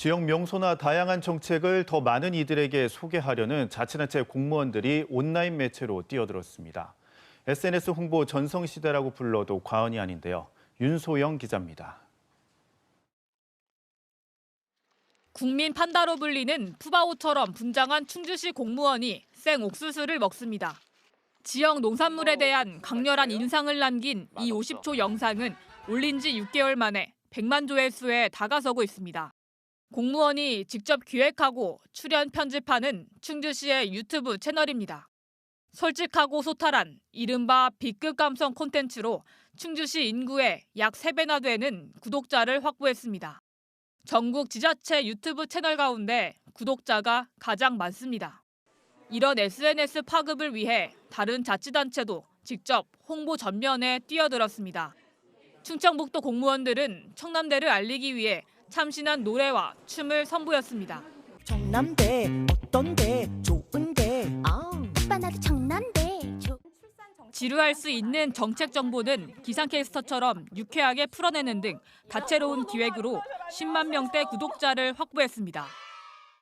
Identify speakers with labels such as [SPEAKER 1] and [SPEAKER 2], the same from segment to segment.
[SPEAKER 1] 지역 명소나 다양한 정책을 더 많은 이들에게 소개하려는 자치단체 공무원들이 온라인 매체로 뛰어들었습니다. SNS 홍보 전성시대라고 불러도 과언이 아닌데요. 윤소영 기자입니다.
[SPEAKER 2] 국민 판다로 불리는 푸바오처럼 분장한 충주시 공무원이 생 옥수수를 먹습니다. 지역 농산물에 대한 강렬한 인상을 남긴 이 50초 영상은 올린 지 6개월 만에 100만 조회수에 다가서고 있습니다. 공무원이 직접 기획하고 출연 편집하는 충주시의 유튜브 채널입니다. 솔직하고 소탈한 이른바 B급 감성 콘텐츠로 충주시 인구의 약 3배나 되는 구독자를 확보했습니다. 전국 지자체 유튜브 채널 가운데 구독자가 가장 많습니다. 이런 SNS 파급을 위해 다른 자치단체도 직접 홍보 전면에 뛰어들었습니다. 충청북도 공무원들은 청남대를 알리기 위해 참신한 노래와 춤을 선보였습니다.
[SPEAKER 3] 정남대 어떤데 좋은데
[SPEAKER 4] 어, 오빠 나도 조...
[SPEAKER 2] 지루할 수 있는 정책 정보는 기상캐스터처럼 유쾌하게 풀어내는 등 다채로운 기획으로 10만 명대 구독자를 확보했습니다.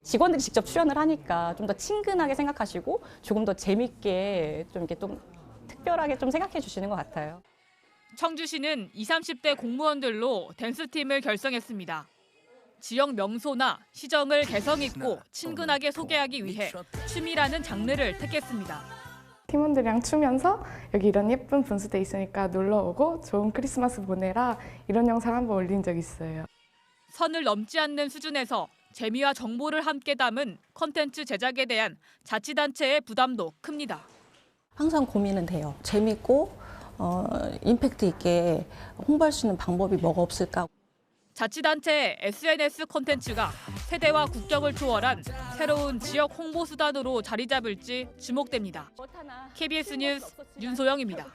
[SPEAKER 5] 직원들이 직접 출연을 하니까 좀 더 친근하게 생각하시고 조금 더 재밌게 좀 이렇게 좀 특별하게 좀 생각해 주시는 것 같아요.
[SPEAKER 2] 청주시는 20, 30대 공무원들로 댄스팀을 결성했습니다. 지역 명소나 시정을 개성 있고 친근하게 소개하기 위해 춤이라는 장르를 택했습니다.
[SPEAKER 6] 팀원들이랑 추면서 여기 이런 예쁜 분수대 있으니까 놀러 오고 좋은 크리스마스 보내라 이런 영상 한번 올린 적 있어요.
[SPEAKER 2] 선을 넘지 않는 수준에서 재미와 정보를 함께 담은 컨텐츠 제작에 대한 자치단체의 부담도 큽니다.
[SPEAKER 7] 항상 고민은 돼요. 재밌고 어, 임팩트 있게 홍보할 수 있는 방법이 뭐가 없을까.
[SPEAKER 2] 자치단체의 SNS 콘텐츠가 세대와 국경을 초월한 새로운 지역 홍보 수단으로 자리 잡을지 주목됩니다. KBS 뉴스 윤소영입니다.